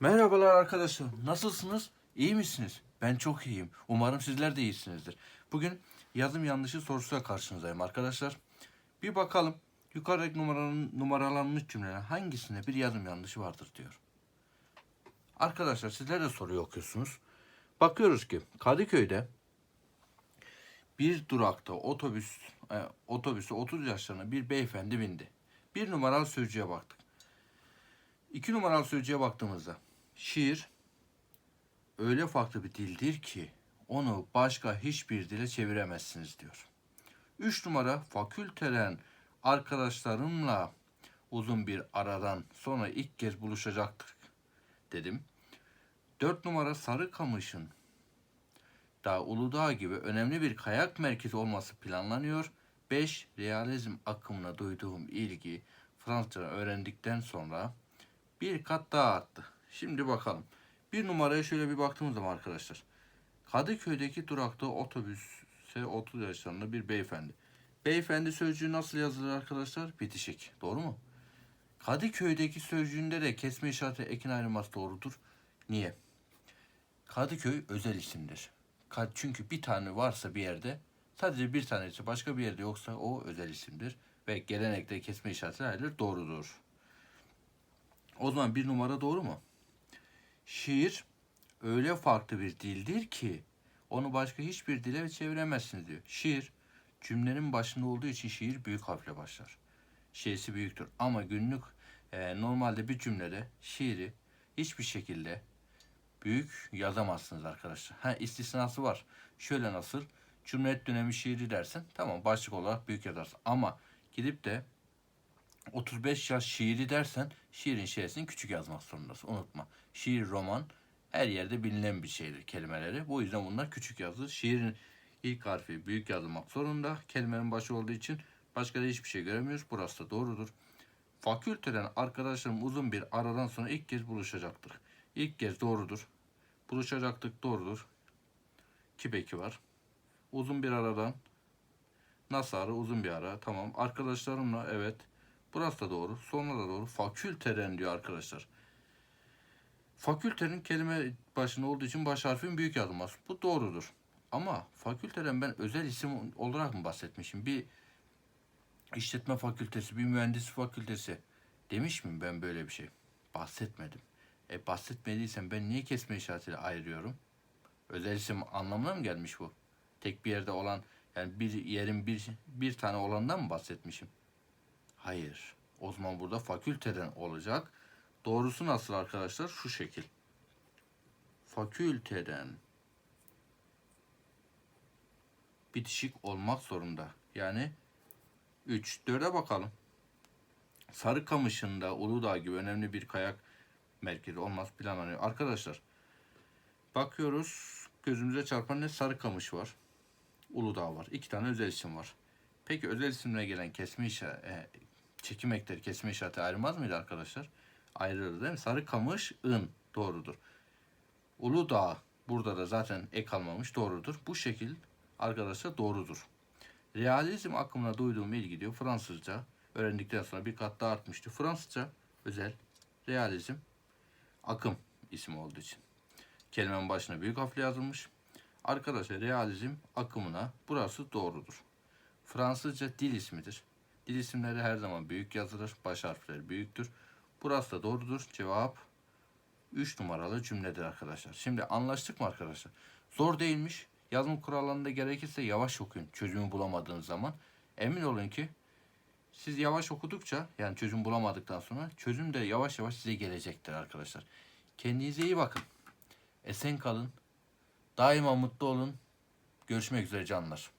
Merhabalar arkadaşlar. Nasılsınız? İyi misiniz? Ben çok iyiyim. Umarım sizler de iyisinizdir. Bugün yazım yanlışı sorusuyla karşınızdayım arkadaşlar. Bir bakalım yukarıdaki numaranın numaralanmış cümleler hangisinde bir yazım yanlışı vardır diyor. Arkadaşlar sizler de soruyu okuyorsunuz. Bakıyoruz ki Kadıköy'de bir durakta otobüs e, otobüse 30 yaşlarında bir beyefendi bindi. Bir numaralı sözcüğe baktık. İki numaralı sözcüğe baktığımızda şiir öyle farklı bir dildir ki onu başka hiçbir dile çeviremezsiniz diyor. Üç numara fakülteden arkadaşlarımla uzun bir aradan sonra ilk kez buluşacaktık dedim. Dört numara Sarıkamış'ın da Uludağ gibi önemli bir kayak merkezi olması planlanıyor. 5. Realizm akımına duyduğum ilgi Fransızca öğrendikten sonra bir kat daha arttı. Şimdi bakalım. Bir numaraya şöyle bir baktığımız zaman arkadaşlar. Kadıköy'deki durakta otobüse 30 yaşlarında bir beyefendi. Beyefendi sözcüğü nasıl yazılır arkadaşlar? Bitişik. Doğru mu? Kadıköy'deki sözcüğünde de kesme işareti ekin ayrılması doğrudur. Niye? Kadıköy özel isimdir. Çünkü bir tane varsa bir yerde sadece bir tanesi başka bir yerde yoksa o özel isimdir. Ve gelenekte kesme işareti ayrılır doğrudur. O zaman bir numara doğru mu? Şiir öyle farklı bir dildir ki onu başka hiçbir dile çeviremezsiniz diyor. Şiir cümlenin başında olduğu için şiir büyük harfle başlar. Şeysi büyüktür ama günlük e, normalde bir cümlede şiiri hiçbir şekilde büyük yazamazsınız arkadaşlar. Ha istisnası var. Şöyle nasıl? Cumhuriyet dönemi şiiri dersin. Tamam başlık olarak büyük yazarsın. Ama gidip de 35 yaş şiiri dersen şiirin şeysini küçük yazmak zorundasın. Unutma. Şiir, roman her yerde bilinen bir şeydir kelimeleri. Bu yüzden bunlar küçük yazılır. Şiirin ilk harfi büyük yazılmak zorunda. Kelimenin başı olduğu için başka da hiçbir şey göremiyoruz. Burası da doğrudur. Fakülteden arkadaşlarım uzun bir aradan sonra ilk kez buluşacaktık. İlk kez doğrudur. Buluşacaktık doğrudur. İki beki var. Uzun bir aradan. Nasıl ara? Uzun bir ara. Tamam. Arkadaşlarımla evet. Burası da doğru. Sonra da doğru. Fakülteden diyor arkadaşlar. Fakültenin kelime başında olduğu için baş harfin büyük yazılmaz. Bu doğrudur. Ama fakülteden ben özel isim olarak mı bahsetmişim? Bir işletme fakültesi, bir mühendis fakültesi demiş miyim ben böyle bir şey? Bahsetmedim. E bahsetmediysem ben niye kesme işaretiyle ayırıyorum? Özel isim anlamına mı gelmiş bu? Tek bir yerde olan yani bir yerin bir bir tane olandan mı bahsetmişim? Hayır. O zaman burada fakülteden olacak. Doğrusu nasıl arkadaşlar? Şu şekil. Fakülteden bitişik olmak zorunda. Yani 3. 4'e bakalım. Sarıkamış'ın da Uludağ gibi önemli bir kayak merkezi olmaz planlanıyor. Arkadaşlar bakıyoruz gözümüze çarpan ne? Sarıkamış var. Uludağ var. İki tane özel isim var. Peki özel isimle gelen kesme işareti, e, çekim ekleri kesme işareti ayrılmaz mıydı arkadaşlar? Ayrılır değil mi? Sarıkamış, ın doğrudur. Uludağ burada da zaten ek almamış doğrudur. Bu şekil arkadaşlar doğrudur. Realizm akımına duyduğum ilgi diyor Fransızca öğrendikten sonra bir kat daha artmıştı. Fransızca özel realizm akım ismi olduğu için. Kelimenin başına büyük harfle yazılmış. Arkadaşlar realizm akımına burası doğrudur. Fransızca dil ismidir. Dil isimleri her zaman büyük yazılır. Baş harfleri büyüktür. Burası da doğrudur. Cevap 3 numaralı cümledir arkadaşlar. Şimdi anlaştık mı arkadaşlar? Zor değilmiş. Yazım kurallarında gerekirse yavaş okuyun. Çözümü bulamadığınız zaman. Emin olun ki siz yavaş okudukça yani çözüm bulamadıktan sonra çözüm de yavaş yavaş size gelecektir arkadaşlar. Kendinize iyi bakın. Esen kalın. Daima mutlu olun. Görüşmek üzere canlar.